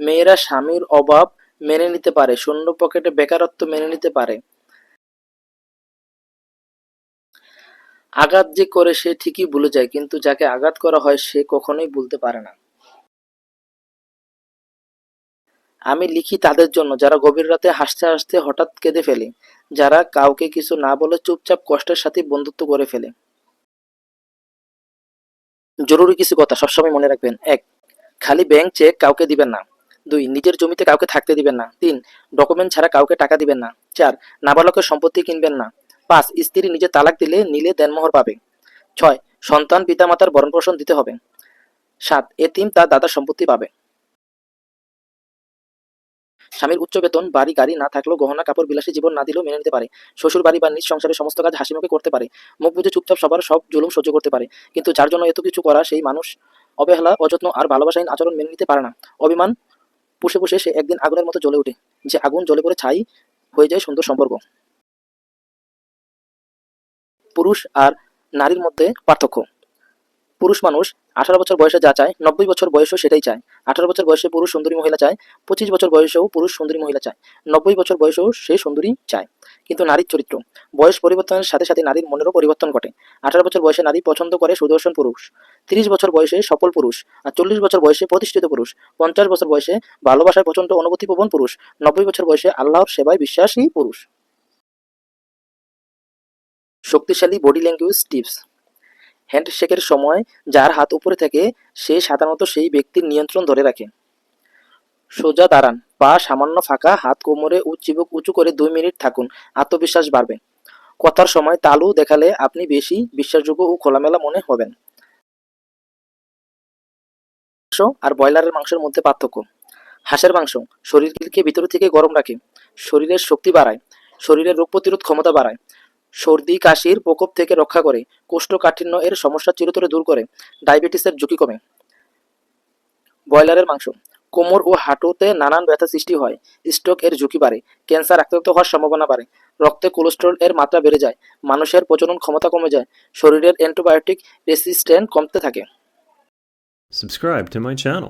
মেয়েরা স্বামীর অভাব মেনে নিতে পারে, শূন্য পকেটে বেকারত্ব মেনে নিতে পারে। আঘাত যে করে সে ঠিকই ভুলে যায়, কিন্তু যাকে আঘাত করা হয় সে কখনোই ভুলতে পারে না। আমি লিখি তাদের জন্য, যারা গভীর রাতে হাসতে হাসতে হঠাৎ কেঁদে ফেলে, যারা কাউকে কিছু না বলে চুপচাপ কষ্টের সাথে বন্ধুত্ব করে ফেলে। জরুরি কিছু কথা সবসময় মনে রাখবেন। এক, খালি ব্যাংক চেক কাউকে দিবেন না। দুই, নিজের জমিতে কাউকে থাকতে দিবেন না। তিন, ডকুমেন্ট ছাড়া কাউকে টাকা দিবেন না। চার, নাবালকের সম্পত্তি কিনবেন না। পাঁচ, স্ত্রী নিজে তালাক দিলে নিলে দেনমোহর পাবে। ছয়, সন্তান পিতামাতার ভরণ পোষণ দিতে হবে। সাত, এতিম তার দাদার সম্পত্তি পাবে। স্বামীর উচ্চ বেতন, বাড়ি, গাড়ি না থাকলেও গহনা, কাপড়, বিলাসী জীবন না দিলেও মেনে নিতে পারে। শ্বশুর বাড়ি বা নিজ সংসারের সমস্ত কাজ হাসিমুখে করতে পারে। মুখ বুঝে চুপচাপ সবার সব জুলুম সহ্য করতে পারে। কিন্তু যার জন্য এত কিছু করা, সেই মানুষ অবহেলা, অযত্ন আর ভালোবাসাহীন আচরণ মেনে নিতে পারে না। অভিমান পুষে পুষে সে একদিন আগুনের মতো জ্বলে উঠে যে আগুন জ্বলে পড়ে ছাই হয়ে যায় সুন্দর সম্পর্ক। পুরুষ আর নারীর মধ্যে পার্থক্য। পুরুষ মানুষ আঠারো বছর বয়সে যা চায়, নব্বই বছর বয়সেও সেটাই চায়। আঠারো বছর বয়সে পুরুষ সুন্দরী মহিলা চায়, পঁচিশ বছর বয়সেও পুরুষ সুন্দরী মহিলা চায়, নব্বই বছর বয়সেও সে সুন্দরী চায়। কিন্তু নারীর চরিত্র, বয়স পরিবর্তনের সাথে সাথে নারীর মনেরও পরিবর্তন ঘটে। আঠারো বছর বয়সে নারী পছন্দ করে সুদর্শন পুরুষ, তিরিশ বছর বয়সে সফল পুরুষ, আর চল্লিশ বছর বয়সে প্রতিষ্ঠিত পুরুষ, পঞ্চাশ বছর বয়সে ভালোবাসায় প্রচণ্ড অনুভূতিপ্রবণ পুরুষ, নব্বই বছর বয়সে আল্লাহর সেবায় বিশ্বাসী পুরুষ। শক্তিশালী বডি ল্যাঙ্গুয়েজ টিপস। হ্যান্ডশেকের সময় যার হাত উপরে থাকে, সে সাধারণত সেই ব্যক্তির নিয়ন্ত্রণ ধরে রাখে। সোজা দাঁড়ান। পা সামান্য ফাঁকা, হাত কোমরে চিবুক উঁচু করে দুই মিনিট থাকুন। আত্মবিশ্বাস বাড়বে। কথার সময় তালু দেখালে আপনি বেশি বিশ্বাসযোগ্য ও খোলামেলা মনে হবেন। আর ব্রয়লারের মাংসের মধ্যে পার্থক্য। হাঁসের মাংস শরীরকে ভিতর থেকে গরম রাখে। শরীরের শক্তি বাড়ায়। শরীরের রোগ প্রতিরোধ ক্ষমতা বাড়ায়। সর্দি, কাশির প্রকোপ থেকে রক্ষা করে। কোষ্ঠকাঠিন্য এর সমস্যা চিরতরে দূর করে। ডায়াবেটিসের ঝুঁকি কমে। ব্রয়লারের মাংস। কোমর ও হাঁটুতে নানান ব্যথা সৃষ্টি হয়। স্ট্রোক এর ঝুঁকি বাড়ে। ক্যান্সার, আক্রান্ত হওয়ার সম্ভাবনা বাড়ে। রক্তে কোলেস্টেরল এর মাত্রা বেড়ে যায়। মানুষের প্রজনন ক্ষমতা কমে যায়। শরীরের অ্যান্টিবায়োটিক রেসিস্ট্যান্ট কমতে থাকে। Subscribe to my channel.